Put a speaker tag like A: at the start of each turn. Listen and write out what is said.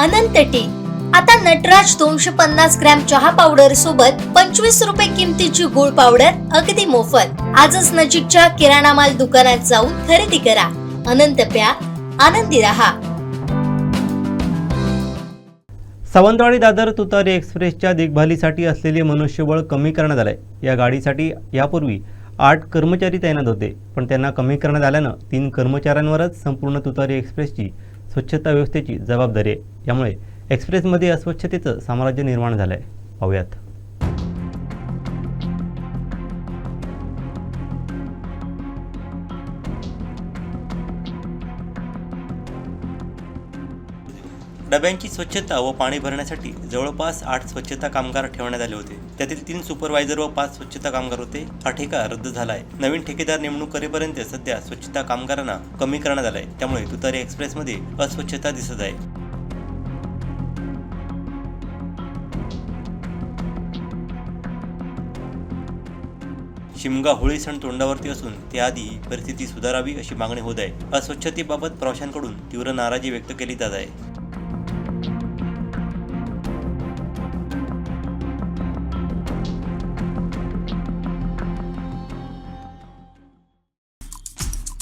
A: अनंत T. आता नटराज दोनशे पन्नास ग्रॅम चहा पावडर सोबत पंचवीस रुपये किमतीची गुळ पावडर अगदी मोफत. आजच नजीकच्या किराणा माल दुकानात जाऊन खरेदी करा. अनंत प्या. आनंदी रहा.
B: सावंतवाडी दादर तुतारी एक्सप्रेसच्या देखभालीसाठी असलेले मनुष्यबळ कमी करण्यात आलंय. या गाडीसाठी यापूर्वी आठ कर्मचारी तैनात होते पण त्यांना कमी करण्यात आल्यानं तीन कर्मचाऱ्यांवरच संपूर्ण तुतारी एक्सप्रेसची स्वच्छता व्यवस्थेची जबाबदारी आहे. यामुळे एक्सप्रेसमध्ये अस्वच्छतेचं साम्राज्य निर्माण झालं आहे पाहूयात. डब्यांची स्वच्छता व पाणी भरण्यासाठी जवळपास आठ स्वच्छता कामगार ठेवण्यात आले होते. त्यातील तीन सुपरवायझर व पाच स्वच्छता कामगार होते. हा ठेका रद्द झाला आहे नवीन ठेकेदार नेमणूक करेपर्यंत सध्या स्वच्छता कामगारांना कमी करण्यात आलाय. त्यामुळे तुतारी एक्सप्रेसमध्ये अस्वच्छता दिसत आहे. शिमगा होळी सण तोंडावरती असून त्याआधी परिस्थिती सुधारावी अशी मागणी होत आहे. अस्वच्छतेबाबत प्रवाशांकडून तीव्र नाराजी व्यक्त केली जात आहे.